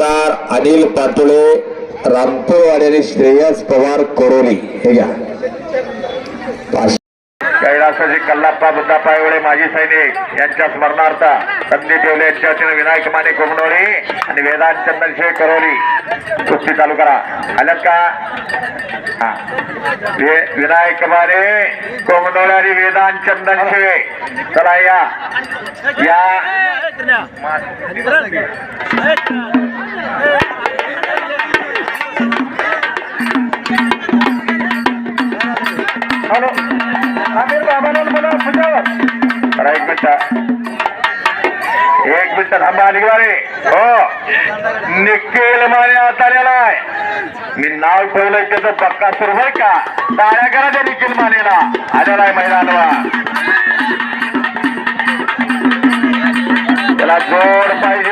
तर अनिल पाटोळे रामपूरवाडी आणि श्रेयस पवार कोरोली. हे घ्या. पाच- कैलासाजी कल्लाप्पा बुद्धा पायवळे माजी सैनिक यांच्या स्मरणार्थ संदीप देवले यांच्या वतीने विनायक माने कोंबडोळी आणि वेदांत चंदनशे करोली. कुस्ती चालू करा. आल्यात का? हा. विनायक माने कोंबडोळे आणि वेदांत चंदनशे चला या. हॅलो आमिर बाबाला बोला जरा एक मिनिट एक मिनिट थांबा अलिगवारे हो निखिल माने आता आलेला आहे मी नाव ठेवलंय त्याचं पक्का सुरू आहे का टाळ्या करा त्या निखिल मानेला आलेला आहे मैदानवा la gorpa